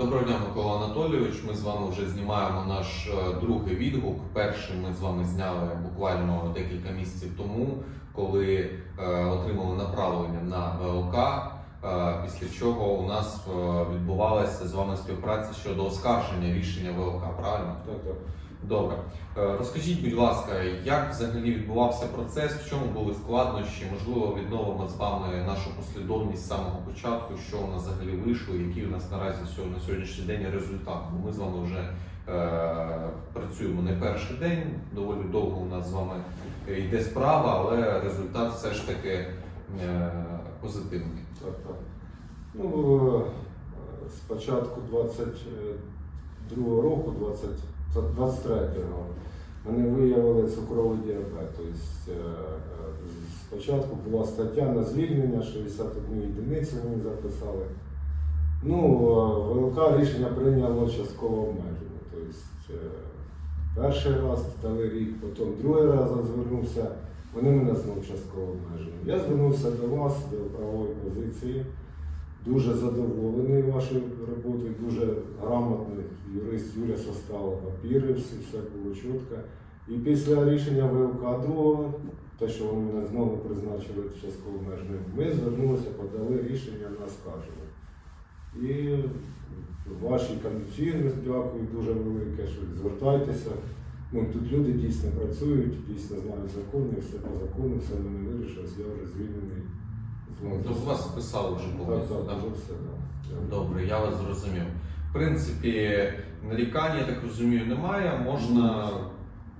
Доброго дня, Микола Анатолійович. Ми з вами вже знімаємо наш е, другий відгук. Перший ми з вами зняли буквально декілька місяців тому, коли е, отримали направлення на ВЛК. е, Після чого у нас відбувалася з вами співпраця щодо оскарження рішення ВЛК. Правильно? Так, так. Добре. Е, Розкажіть, будь ласка, як взагалі відбувався процес, в чому були складнощі? Можливо, відновимо з вами нашу послідовність з самого початку, що у нас взагалі вийшло, який у нас наразі на сьогоднішній день результат. Бо ми з вами вже е, працюємо не перший день, доволі довго у нас з вами йде справа, але результат все ж таки е, позитивний. так, так. Ну, е, з початку 22 року, 20, 23-го, мене виявили цукровий діабет. Тобто, спочатку була стаття на звільнення, 61 одиниці мені записали. Ну, е, ВЛК рішення прийняло частково обмеження. Тобто, перший раз дали рік, потім другий раз звернувся, вони мене знову частково обмежили. Я звернувся до вас, до правової позиції. Дуже задоволений вашою роботою, дуже грамотний юрист Юля составила папіри, всі, все було чітко. І після рішення ВЛК другого, те, що вони мене знову призначили частково обмеженим, ми звернулися, подали рішення на скарження. І вашій фірмі дякую дуже велике, що звертайтеся. Ну, тут люди дійсно працюють, дійсно знають закони, все по закону, все мене вирішилось, я вже звільнений. З Тобто вас списали вже Так, повністю. так, вже все, так. Добре, я вас зрозумів. В принципі, нарікань, я так розумію, немає. Можна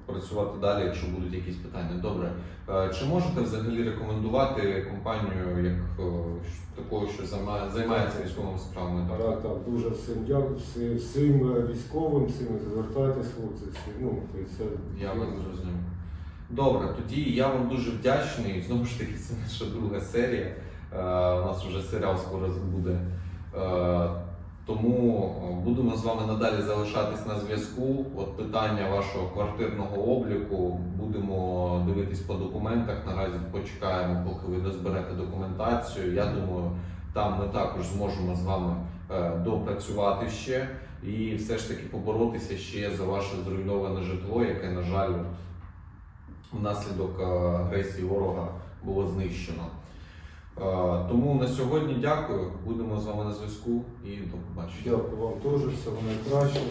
працювати далі, якщо будуть якісь питання. Добре. Е, Чи можете взагалі рекомендувати компанію як е, такою, що займається військовими справами? Так? Так, так, дуже всім дякую, всім, всім е, військовим, всім звертайтесь, хлопці, всі, ну, це... Я вас зрозумів. Добре, тоді я вам дуже вдячний. Знову ж таки, це наша друга серія. Е, У нас вже серіал скоро буде. Е, Тому е, будемо з вами надалі залишатись на зв'язку. От питання вашого квартирного обліку будемо дивитись по документах. Наразі почекаємо, поки ви дозберете документацію. Я думаю, там ми також зможемо з вами е, допрацювати ще і все ж таки поборотися ще за ваше зруйноване житло, яке, на жаль, внаслідок е, агресії ворога було знищено. Е, Тому на сьогодні дякую. Будемо з вами на зв'язку і до побачення. Дякую вам теж, всього найкращого.